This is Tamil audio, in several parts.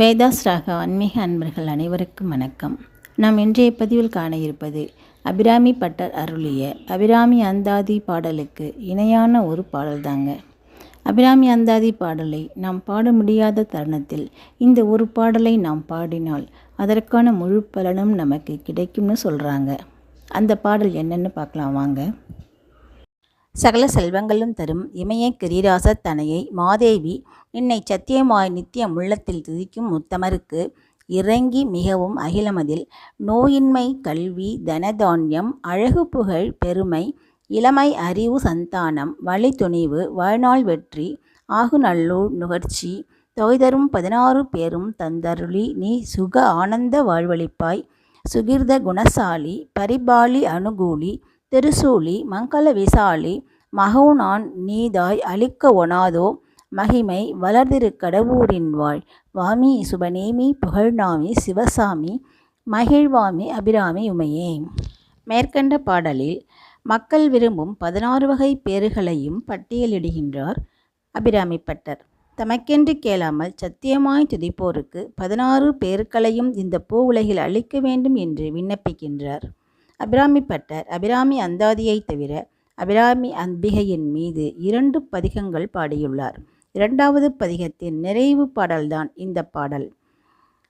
வேதாஸ் ராக ஆன்மீக அன்பர்கள் அனைவருக்கும் வணக்கம். நாம் இன்றைய பதிவில் காண இருப்பது அபிராமி பட்டர் அருளிய அபிராமி அந்தாதி பாடலுக்கு இணையான ஒரு பாடல் தாங்க. அபிராமி அந்தாதி பாடலை நாம் பாட முடியாத தருணத்தில் இந்த ஒரு பாடலை நாம் பாடினால் அதற்கான முழு பலனும் நமக்கு கிடைக்கும்னு சொல்கிறாங்க அந்த பாடல் என்னென்னு பார்க்கலாம் வாங்க. சகல செல்வங்களும் தரும் இமய கிரிராச தனையை மாதேவி என்னை சத்தியமாய் நித்தியம் உள்ளத்தில் துதிக்கும் முத்தமருக்கு இறங்கி மிகவும் அகிலமதில். நோயின்மை கல்வி தனதானியம் அழகு புகழ் பெருமை இளமை அறிவு சந்தானம் வழி துணிவு வாழ்நாள் வெற்றி ஆகு நல்லூர் நுகர்ச்சி தொகைதரும் பதினாறு பேரும் தந்தருளி நீ சுக ஆனந்த வாழ்வழிப்பாய். சுகிர்த குணசாலி பரிபாலி அனுகூலி திருசூலி மங்கள விசாலி மகவுனான் நீதாய் அழிக்க ஒணாதோ மகிமை வளர்திரு கடவுரின் வாழ் வாமி சுபநேமி புகழ்நாமி சிவசாமி மகிழ்வாமி அபிராமி உமையே. மேற்கண்ட பாடலில் மக்கள் விரும்பும் பதினாறு வகை பேறுகளையும் பட்டியலிடுகின்றார் அபிராமி பட்டர். தமக்கென்று கேளாமல் சத்தியமாய் துதிப்போருக்கு பதினாறு பேருக்களையும் இந்த பூ உலகில் அளிக்க வேண்டும் என்று விண்ணப்பிக்கின்றார். அபிராமி பட்டர் அபிராமி அந்தாதியை தவிர அபிராமி அம்பிகையின் மீது இரண்டு பதிகங்கள் பாடியுள்ளார். இரண்டாவது பதிகத்தின் நிறைவு பாடல்தான் இந்த பாடல்.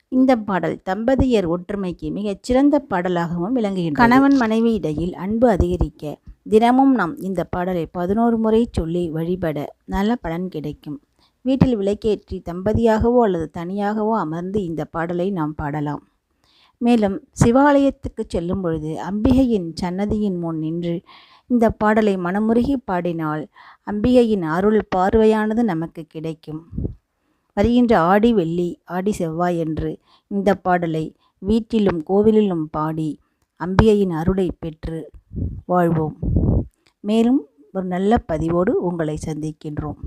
இந்த பாடல் தம்பதியர் ஒற்றுமைக்கு மிகச் சிறந்த பாடலாகவும் விளங்குகின்றன கணவன் மனைவி இடையில் அன்பு அதிகரிக்க தினமும் நாம் இந்த பாடலை பதினோரு முறை சொல்லி வழிபட நல்ல பலன் கிடைக்கும். வீட்டில் விளக்கேற்றி தம்பதியாகவோ அல்லது தனியாகவோ அமர்ந்து இந்த பாடலை நாம் பாடலாம். மேலும் சிவாலயத்துக்கு செல்லும் பொழுது அம்பிகையின் சன்னதியின் முன் நின்று இந்த பாடலை மனமுருகி பாடினால் அம்பிகையின் அருள் பார்வையானது நமக்கு கிடைக்கும். வருகின்ற ஆடி வெள்ளி ஆடி செவ்வாய் என்று இந்த பாடலை வீட்டிலும் கோவிலிலும் பாடி அம்பிகையின் அருளை பெற்று வாழ்வோம். மேலும் ஒரு நல்ல பதிவோடு உங்களை சந்திக்கின்றோம்.